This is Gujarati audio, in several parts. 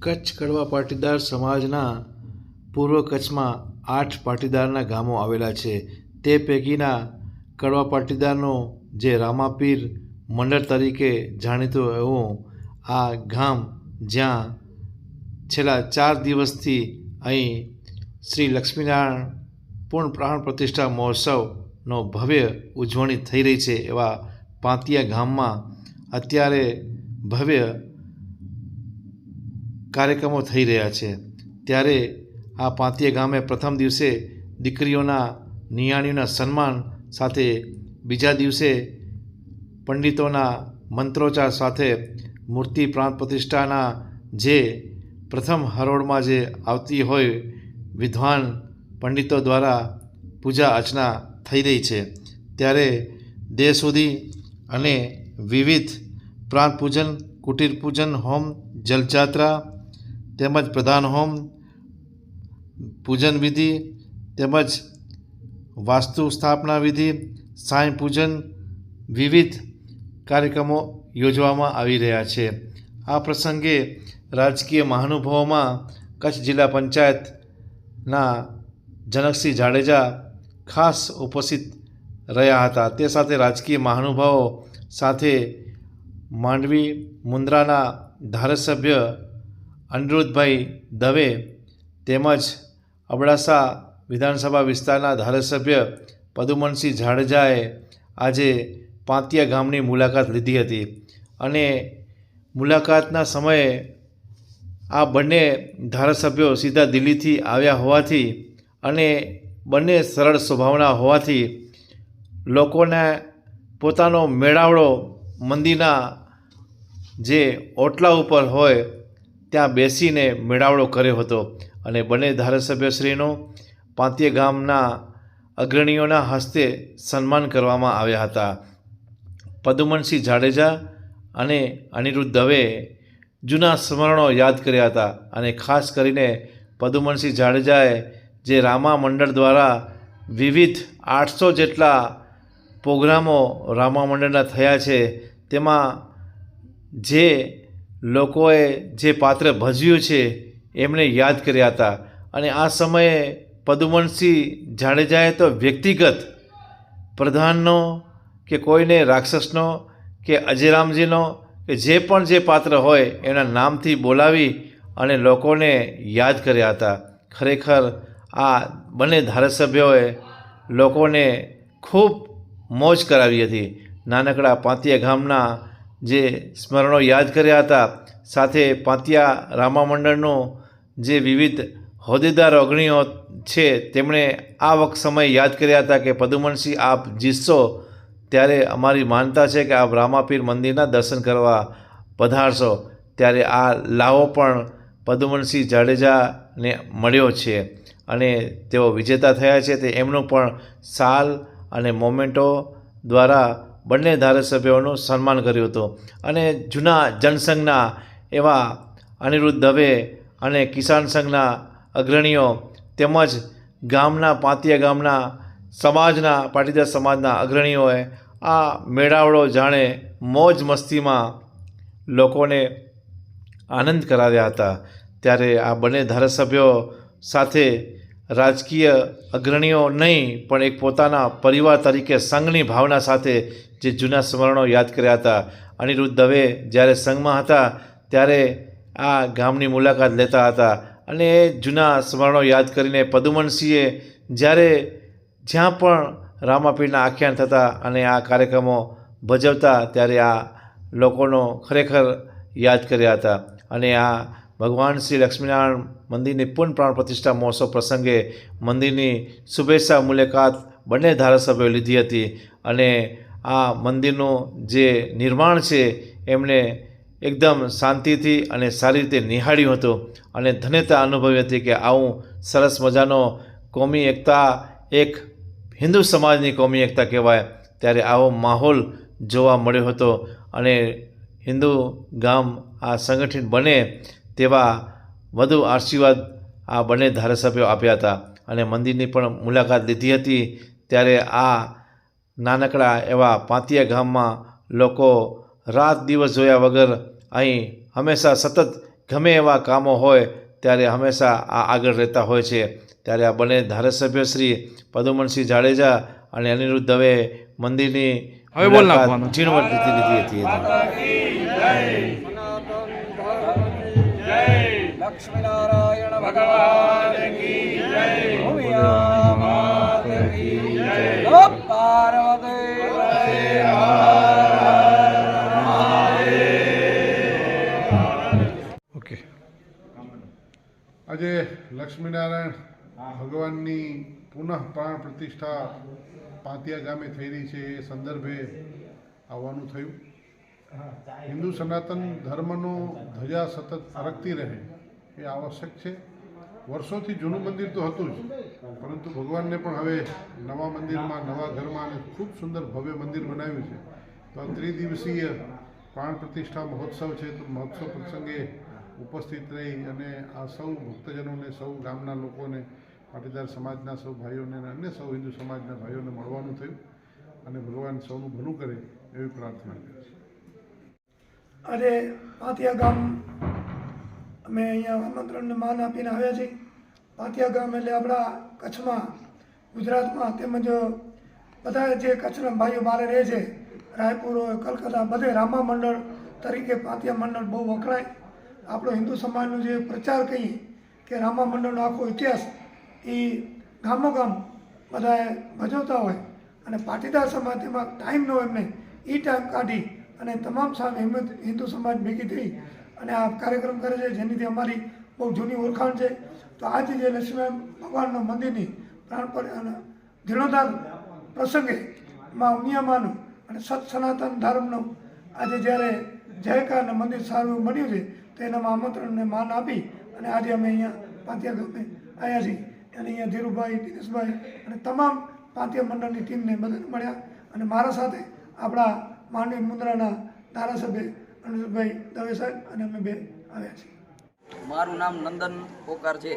કચ્છ કડવા પાટીદાર સમાજના પૂર્વ કચ્છમાં આઠ પાટીદારના ગામો આવેલા છે. તે પૈકીના કડવા પાટીદારનો જે રામાપીર મંડળ તરીકે જાણીતું એવો આ ગામ જ્યાં છેલ્લા ચાર દિવસથી અહીં શ્રી લક્ષ્મીનારાયણ પૂર્ણ પ્રાણ પ્રતિષ્ઠા મહોત્સવનો ભવ્ય ઉજવણી થઈ રહી છે એવા પાંતિયા ગામમાં અત્યારે ભવ્ય કાર્યક્રમો થઈ રહ્યા છે. ત્યારે આ પાંતિયા ગામે પ્રથમ દિવસે દીકરીઓના નિયાણીઓના સન્માન સાથે બીજા દિવસે પંડિતોના મંત્રોચ્ચાર સાથે મૂર્તિ પ્રાણ પ્રતિષ્ઠાના જે પ્રથમ હરોળમાં જે આવતી હોય વિદ્વાન પંડિતો દ્વારા પૂજા અર્ચના થઈ રહી છે. ત્યારે દેહ સુધી અને વિવિધ પ્રાણ પૂજન, કુટીર પૂજન, હોમ જલજાત્રા તેમજ પ્રધાન હોમ, પૂજન વિધિ, તેમજ વાસ્તુ સ્થાપના વિધિ, સાંઈ પૂજન વિવિધ કાર્યક્રમો યોજવામાં આવી રહ્યા છે. આ પ્રસંગે રાજકીય મહાનુભાવોમાં કચ્છ જિલ્લા પંચાયતના જનકસિંહ જાડેજા ખાસ ઉપસ્થિત રહ્યા હતા. તે સાથે રાજકીય મહાનુભાવો સાથે માંડવી મુન્દ્રાના ધારાસભ્ય અનિરુદ્ધભાઈ દવે તેમજ અબડાસા વિધાનસભા વિસ્તારના ધારાસભ્ય પદુમનસિંહ જાડેજાએ આજે પાંતિયા ગામની મુલાકાત લીધી હતી અને મુલાકાતના સમયે આ બંને ધારાસભ્યો સીધા દિલ્હીથી આવ્યા હોવાથી અને બંને સરળ સ્વભાવના હોવાથી લોકોને પોતાનો મેળાવડો મંદિરના જે ઓટલા ઉપર હોય ત્યાં બેસીને મેળાવડો કર્યો હતો અને બંને ધારાસભ્યશ્રીનો પાંતીય ગામના અગ્રણીઓના હસ્તે સન્માન કરવામાં આવ્યા હતા. પદુમનસિંહ જાડેજા અને અનિરુદ્ધ દવે જૂના સ્મરણો યાદ કર્યા હતા અને ખાસ કરીને પદુમનસિંહ જાડેજાએ જે રામા મંડળ દ્વારા વિવિધ આઠસો જેટલા પ્રોગ્રામો રામા મંડળના થયા છે, તેમાં જે લોકોએ જે પાત્ર ભજવ્યું છે એમને યાદ કર્યા હતા. અને આ સમયે પદુમનસિંહ જાડેજાએ તો વ્યક્તિગત પ્રધાનનો કે કોઈને રાક્ષસનો કે અજયરામજીનો કે જે પણ જે પાત્ર હોય એના નામથી બોલાવી અને લોકોને યાદ કર્યા હતા. ખરેખર આ બંને ધારાસભ્યોએ લોકોને ખૂબ મોજ કરાવી હતી. નાનકડા પાંતિયા ગામના જે સ્મરણો યાદ કર્યા હતા, સાથે પાંતિયા રામા મંડળનું જે વિવિધ હોદ્દેદાર અગ્રણીઓ છે, તેમણે આ વખત સમય યાદ કર્યા હતા કે પદુમનસિંહ આપ જીતશો, ત્યારે અમારી માનતા છે કે આપ રામાપીર મંદિરના દર્શન કરવા પધારશો, ત્યારે આ લાવો પણ પદુમનસિંહ જાડેજાને મળ્યો છે અને તેઓ વિજેતા થયા છે, તે એમનું પણ સાલ અને મોમેન્ટો દ્વારા બંને ધારાસભ્યોનું સન્માન કર્યું હતું. અને જૂના જનસંઘના એવા અનિરુદ્ધ દવે અને કિસાન સંઘના અગ્રણીઓ તેમજ ગામના, પાંતિયા ગામના, સમાજના, પાટીદાર સમાજના અગ્રણીઓએ આ મેળાવડો જાણે મોજ મસ્તીમાં લોકોને આનંદ કરાવ્યા હતા. ત્યારે આ બંને ધારાસભ્યો સાથે રાજકીય અગ્રણીઓ નહીં, પણ એક પોતાના પરિવાર તરીકે સંઘની ભાવના સાથે જે જૂના સ્મરણો યાદ કર્યા હતા. અનિરુદ્ધ દવે જ્યારે સંઘમાં હતા, ત્યારે આ ગામની મુલાકાત લેતા હતા અને એ જૂના સ્મરણો યાદ કરીને પદુમનસિંહે જ્યારે જ્યાં પણ રામાપીરના આખ્યાન થતા અને આ કાર્યક્રમો ભજવતા, ત્યારે આ લોકોનો ખરેખર યાદ કર્યા હતા. અને આ ભગવાન શ્રી લક્ષ્મીનારાયણ મંદિરની પૂર્ણ પ્રાણ પ્રતિષ્ઠા મહોત્સવ પ્રસંગે મંદિરની શુભેચ્છા મુલાકાત બંને ધારાસભ્યોએ લીધી હતી અને આ મંદિરનું જે નિર્માણ છે એમણે એકદમ શાંતિથી અને સારી રીતે નિહાળ્યું હતું અને ધન્યતા અનુભવી હતી કે આવું સરસ મજાનો કોમી એકતા, એક હિન્દુ સમાજની કોમી એકતા કહેવાય, ત્યારે આવો માહોલ જોવા મળ્યો હતો અને હિન્દુ ગામ આ સંગઠિત બને તેવા વધુ આશીર્વાદ આ બંને ધારાસભ્યો આપ્યા હતા. અને મંદિરની પણ મુલાકાત લીધી હતી. ત્યારે આ નાનકડા એવા પાંતિયા ગામમાં લોકો રાત દિવસ જોયા વગર અહીં હંમેશા સતત ગમે એવા કામો હોય ત્યારે હંમેશા આ આગળ રહેતા હોય છે. ત્યારે આ બંને ધારાસભ્ય શ્રી પદુમનસિંહ જાડેજા અને અનિરુદ્ધ દવે મંદિરની હવે બોલ મુલાકાત નાખવાનું. ઝીણવટથી લીધી હતી. લક્ષ્મીનારાયણ ભગવાન ભૂમિયા ઓકે. આજે લક્ષ્મીનારાયણ ભગવાનની પુનઃ પ્રાણ પ્રતિષ્ઠા પાતિયા ગામે થઈ રહી છે. એ સંદર્ભે આવવાનું થયું. હિન્દુ સનાતન ધર્મનો ધજા સતત ફરકતી રહે. એ આવશ્યક છે. વર્ષોથી જૂનું મંદિર તો હતું જ, પરંતુ ભગવાનને પણ હવે નવા મંદિરમાં, નવા ઘરમાં અને ખૂબ સુંદર ભવ્ય મંદિર બનાવ્યું છે. તો આ ત્રિદિવસીય પ્રાણ પ્રતિષ્ઠા મહોત્સવ છે. તો મહોત્સવ પ્રસંગે ઉપસ્થિત રહી અને આ સૌ ભક્તજનોને, સૌ ગામના લોકોને, પાટીદાર સમાજના સૌ ભાઈઓને અને અન્ય સૌ હિન્દુ સમાજના ભાઈઓને મળવાનું થયું અને ભગવાન સૌનું ભલું કરે એવી પ્રાર્થના કરી છે. આજે પાતિયા ગામ અમે અહીંયા આમંત્રણને માન આપીને આવ્યા છીએ. પાતિયા ગામ એટલે આપણા કચ્છમાં, ગુજરાતમાં તેમજ બધા જે કચ્છના ભાઈઓ બહાર રહે છે, રાયપુર હોય કલકત્તા, બધે રામા મંડળ તરીકે પાતિયા મંડળ બહુ વખણાય. આપણો હિન્દુ સમાજનો જે પ્રચાર કહીએ કે રામા મંડળનો આખો ઇતિહાસ, એ ગામો ગામ બધાએ ભજવતા હોય અને પાટીદાર સમાજ તેમાં ટાઈમ ન હોય એમને, એ ટાઈમ કાઢી અને તમામ સામે હિન્દુ સમાજ ભેગી થઈ અને આ કાર્યક્રમ કરે છે, જેનીથી અમારી બહુ જૂની ઓળખાણ છે. તો આજે જે લક્ષ્મી ભગવાનના મંદિરની પ્રાણ પર જીર્ણોદ્ધાર પ્રસંગે માં ઉમિયામાનું અને સત સનાતન ધર્મનું આજે જ્યારે જયકાર અને મંદિર સારું એવું બન્યું છે, તો એનામાં આમંત્રણને માન આપી અને આજે અમે અહીંયા પાંત્યા ગમે આવ્યા છીએ. અને અહીંયા ધીરુભાઈ, દિનેશભાઈ અને તમામ પાંત્યા મંડળની ટીમને બધાને મળ્યા. અને મારા સાથે આપણા માંડવી મુન્દ્રાના ધારાસભ્ય અનિરુદ્ધભાઈ દવે સાહેબ અને અમે બે આવ્યા છીએ. મારું નામ નંદન પોકાર છે.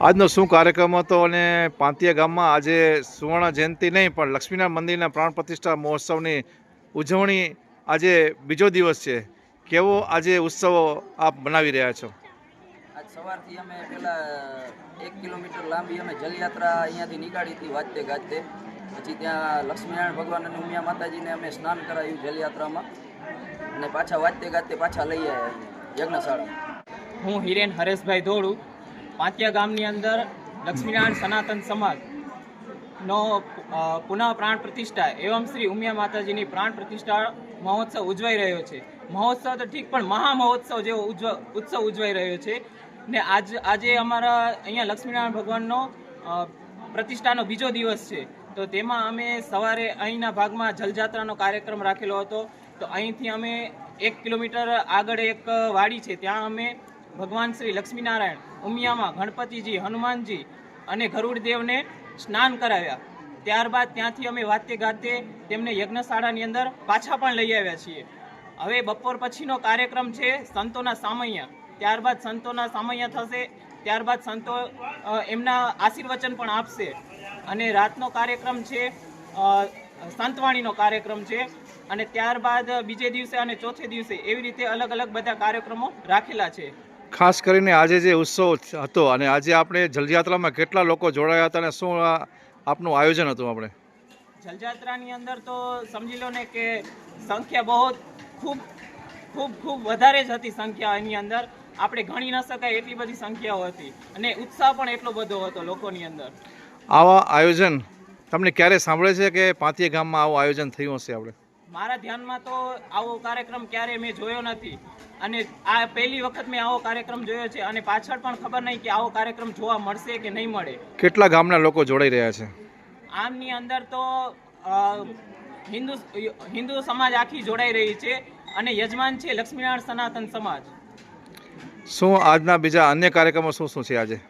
આજનો શું કાર્યક્રમ હતો અને પાંતિયા ગામમાં આજે સુવર્ણ જયંતિ નહીં પણ લક્ષ્મીનારાયણ મંદિરના પ્રાણ પ્રતિષ્ઠા મહોત્સવની ઉજવણી આજે બીજો દિવસ છે. કેવો આજે ઉત્સવો આપ બનાવી રહ્યા છો? આજ સવારથી અમે પેલા એક કિલોમીટર લાંબી અમે જલયાત્રા અહીંયાથી નીકાળી હતી વાજતે ગાજતે. પછી ત્યાં લક્ષ્મીનારાયણ ભગવાન અને ઉમિયા માતાજીને અમે સ્નાન કરાયું જલયાત્રામાં. અને પાછા વાંચતે ગાતે પાછા લઈ આવ્યા યજ્ઞશાળા. હું હિરેન હરેશભાઈ ધોળુ પાંતિયા ગામની અંદર લક્ષ્મીનારાયણ સનાતન સમાજ નો પુનઃ પ્રાણ પ્રતિષ્ઠા એવમ શ્રી ઉમિયા માતાજીની પ્રાણ પ્રતિષ્ઠા મહોત્સવ ઉજવાઈ રહ્યો છે. મહોત્સવ તો ઠીક, પણ મહા મહોત્સવ જેવો ઉત્સવ ઉજવાઈ રહ્યો છે. ને આજ, આજે અમારા અહીંયા લક્ષ્મીનારાયણ ભગવાનનો પ્રતિષ્ઠાનો બીજો દિવસ છે. તો તેમાં અમે સવારે અહીંના ભાગમાં જલજાત્રાનો કાર્યક્રમ રાખેલો હતો. તો અહીંથી અમે એક કિલોમીટર આગળ એક વાડી છે, ત્યાં અમે ભગવાન શ્રી લક્ષ્મીનારાયણ, ઉમિયામાં ગણપતિજી, હનુમાનજી અને ગરુડદેવને સ્નાન કરાવ્યા. ત્યારબાદ ત્યાંથી અમે વાતે ગાતે તેમને યજ્ઞશાળાની અંદર પાછા પણ લઈ આવ્યા છીએ. હવે બપોર પછીનો કાર્યક્રમ છે સંતોના સામૈયા. ત્યારબાદ સંતોના સામૈયા થશે, ત્યારબાદ સંતો એમના આશીર્વચન પણ આપશે. અને રાતનો કાર્યક્રમ છે સંતવાણીનો કાર્યક્રમ છે. અને ત્યારબાદ બીજે દિવસે અને ચોથે દિવસે એવી રીતે અલગ અલગ બધા કાર્યક્રમો રાખેલા છે. ખાસ કરીને આજે જે ઉત્સવ હતો અને આજે આપણે જલયાત્રામાં કેટલા લોકો જોડાયા હતા અને શું આપનું આયોજન હતું આપણે? જલયાત્રાની અંદર તો સમજી લો ને કે સંખ્યા બહુ ખૂબ ખૂબ ખૂબ વધારે જ હતી સંખ્યા એની અંદર. આપણે ગણી ન શકાય એટલી બધી સંખ્યાઓ હતી અને ઉત્સાહ પણ એટલો બધો હતો લોકોની અંદર. આવા આયોજન તમને ક્યારે સાંભળે છે કે પાંતિયા ગામમાં આવું આયોજન થયું હશે આપણે? મારા ધ્યાનમાં તો આવો કાર્યક્રમ ક્યારેય મેં જોયો નથી. અને આ પહેલી વખત મેં આવો કાર્યક્રમ જોયો છે અને પાછળ પણ ખબર નહીં કે આવો કાર્યક્રમ જોવા મળશે કે નહીં મળે. કેટલા ગામના લોકો જોડાઈ રહ્યા છે? આમની અંદર તો હિન્દુ હિન્દુ સમાજ આખી જોડાઈ રહી છે અને યજમાન છે લક્ષ્મીનારાયણ સનાતન સમાજ. શું આજના બીજા અન્ય કાર્યક્રમો શું શું છે આજે?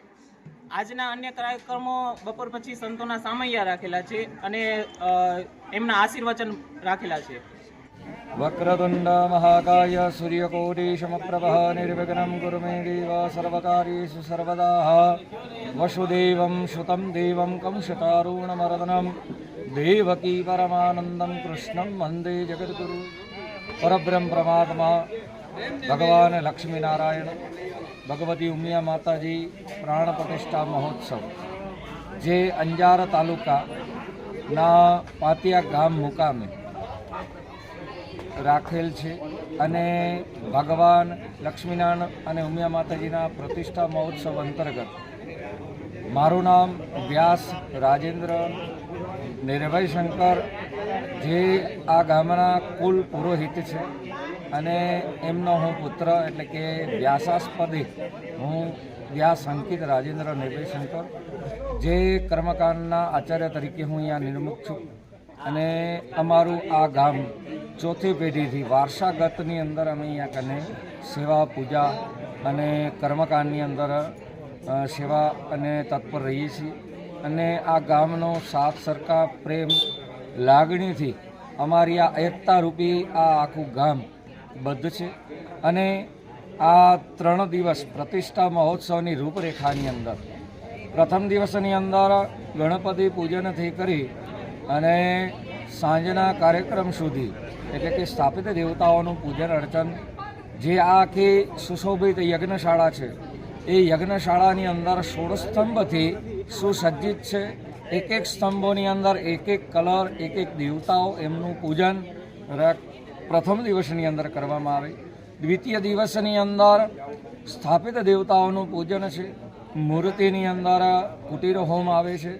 આજના અન્ય કાર્યક્રમો બપોર પછી સંતોના સામૈયા રાખેલા છે અને એમના આશીર્વચન રાખેલા છે. વક્રતુંડ મહાકાય સૂર્યકોટી સમપ્રભ નિર્વિઘ્ન ગુરુ મે દેવ સર્વકાર્યુ સર્વદા વસુદેવ શ્રુતમ દેવ કંસતારૂણમર્દનમ દેવકી પરમાનંદમ કૃષ્ણ વંદે જગદગુરુ પરબ્રહ્મ પરમાત્મા ભગવાન લક્ષ્મીનારાયણ, ભગવતી ઉમિયા માતાજી, પ્રાણ પ્રતિષ્ઠા મહોત્સવ. જે અંજાર તાલુકાના પાતિયા ગામ મુકામે રાખેલ છે અને ભગવાન લક્ષ્મીનારાયણ અને ઉમિયા માતાજીના પ્રતિષ્ઠા મહોત્સવ અંતર્ગત મારું નામ વ્યાસ રાજેન્દ્ર નિર્ભય શંકર જે આ ગામના કુલ પુરોહિત છે. અને એમનો હું પુત્ર એટલે કે વ્યાસાસ્પદે, હું વ્યાસ અંકિત રાજેન્દ્ર નિર્ભયશંકર જે કર્મકાંડના આચાર્ય તરીકે હું અહીંયા નિર્મુખ છું. અને અમારું આ ગામ ચોથી પેઢીથી વારસાગતની અંદર અમે અહીંયા કને સેવા, પૂજા અને કર્મકાંડની અંદર સેવા અને તત્પર રહીએ છીએ. અને આ ગામનો સાથ સરકાર પ્રેમ, લાગણીથી અમારી આ એકતારૂપી આ આખું ગામ બદ્ધ છે. અને આ ત્રણ દિવસ પ્રતિષ્ઠા મહોત્સવની રૂપરેખાની અંદર. પ્રથમ દિવસની અંદર ગણપતિ પૂજનથી કરી અને સાંજના કાર્યક્રમ સુધી, એટલે કે સ્થાપિત દેવતાઓનું પૂજન અર્ચન, જે આ આખી સુશોભિત યજ્ઞશાળા છે. એ યજ્ઞશાળાની અંદર સોળ સ્તંભથી સુસજ્જિત છે. એક એક સ્તંભોની અંદર એક એક કલર, એક એક દેવતાઓ એમનું પૂજન પ્રથમ દિવસની અંદર કરવામાં આવે. દ્વિતીય દિવસની અંદર સ્થાપિત દેવતાઓનું પૂજન છે. મૂર્તિની અંદર કુટીર હોમ આવે છે.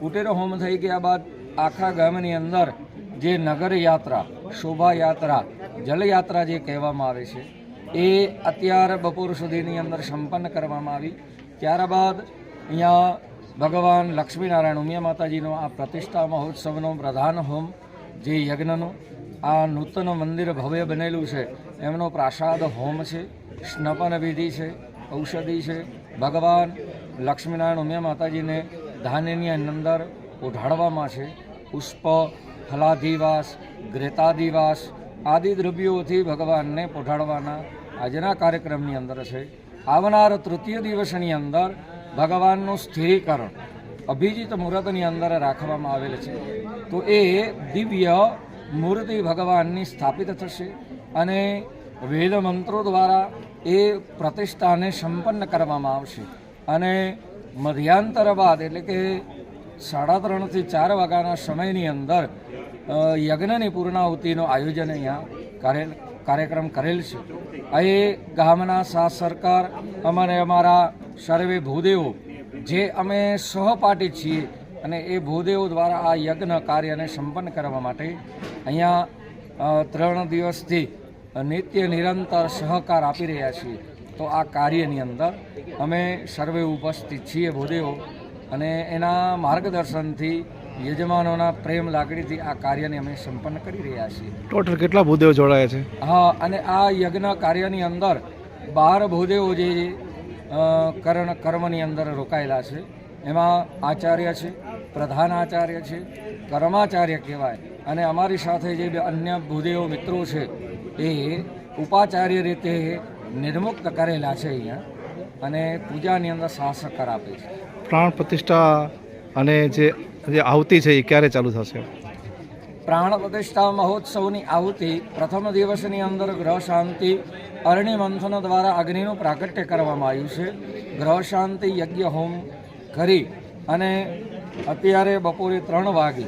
કુટીર હોમ થઈ ગયા બાદ આખા ગામની અંદર જે નગર યાત્રા શોભાયાત્રા, જલયાત્રા જે કહેવામાં આવે છે, એ અત્યાર બપોર સુધીની અંદર સંપન્ન કરવામાં આવી. ત્યારબાદ અહીંયા ભગવાન લક્ષ્મીનારાયણ ઉમિયા માતાજીનો આ પ્રતિષ્ઠા મહોત્સવનો પ્રધાન હોમ, જે યજ્ઞનો આ નૂતન મંદિર ભવ્ય બનેલું છે. એમનો પ્રાસાદ હોમ છે સ્નપન વિધિ છે, ઔષધિ છે. ભગવાન લક્ષ્મીનારાયણ ઉમિયા માતાજીને ધાન્યની અંદર ઉઢાડવામાં છે. પુષ્પ ફલાધિવાસ ગ્રેતાધિવાસ આદિ દ્રવ્યોથી ભગવાનને પોઢાડવાના આજના કાર્યક્રમની અંદર છે. આવનાર તૃતીય દિવસની અંદર ભગવાનનું સ્થિરીકરણ અભિજીત મુહૂર્તની અંદર રાખવામાં આવેલ છે. તો એ દિવ્ય મૂર્તિ ભગવાનની સ્થાપિત થશે અને વેદ મંત્રો દ્વારા એ પ્રતિષ્ઠાને સંપન્ન કરવામાં આવશે. અને મધ્યાંતર બાદ એટલે કે સાડા ત્રણથી ચાર વાગ્યાના સમયની અંદર યજ્ઞની પૂર્ણાહુતિનું આયોજન અહીંયા કાર્યક્રમ કરેલ છે. એ ગામના સાથ સરકાર, અમારે અમારા સર્વે ભૂદેવો, જે અમે સહપાઠી છીએ અને એ ભૂદેવ દ્વારા આ યજ્ઞ કાર્યને સંપન્ન કરવા માટે અહીંયા ત્રણ દિવસથી નિત્ય નિરંતર સહકાર આપી રહ્યા છીએ. તો આ કાર્યની અંદર અમે સર્વે ઉપસ્થિત છીએ ભૂદેવો અને એના માર્ગદર્શનથી યજમાનોના પ્રેમ લાગણીથી આ કાર્યને અમે સંપન્ન કરી રહ્યા છીએ. ટોટલ કેટલા ભૂદેવો જોડાયા છે? હા અને આ યજ્ઞ કાર્યની અંદર બાર ભૂદેવો જે કર્ણ કર્મની અંદર રોકાયેલા છે. એમાં આચાર્ય છે પ્રધાન આચાર્ય છે કર્માચાર્ય કહેવાય. અને અમારી સાથે જે અન્ય ભૂદેવો મિત્રો છે એ ઉપાચાર્ય રીતે નિર્મુક્ત કરેલા છે અહીંયા અને પૂજાની અંદર શાસકર આપે છે. પ્રાણ પ્રતિષ્ઠા અને જે જે આવતી છે એ ક્યારે ચાલુ થશે? પ્રાણ પ્રતિષ્ઠા મહોત્સવની આવતી પ્રથમ દિવસની અંદર ગ્રહ શાંતિ અરણી મંથન દ્વારા અગ્નિનું પ્રાગટ્ય કરવામાં આવ્યું છે. ગ્રહ શાંતિ યજ્ઞ હોમ કરી અને અત્યારે બપોરે ત્રણ વાગે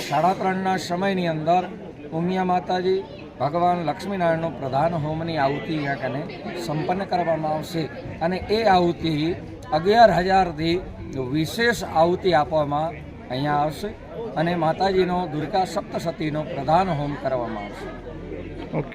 સાડા ત્રણના સમયની અંદર ઉમિયા માતાજી ભગવાન લક્ષ્મીનારાયણનો પ્રધાન હોમની આહુતિ અહીંયા કને સંપન્ન કરવામાં આવશે અને એ આહુતિ અગિયાર હજારથી વિશેષ આહુતિ આપવામાં અહીંયા આવશે અને માતાજીનો દુર્ગા સપ્તસતીનો પ્રધાન હોમ કરવામાં આવશે. ઓકે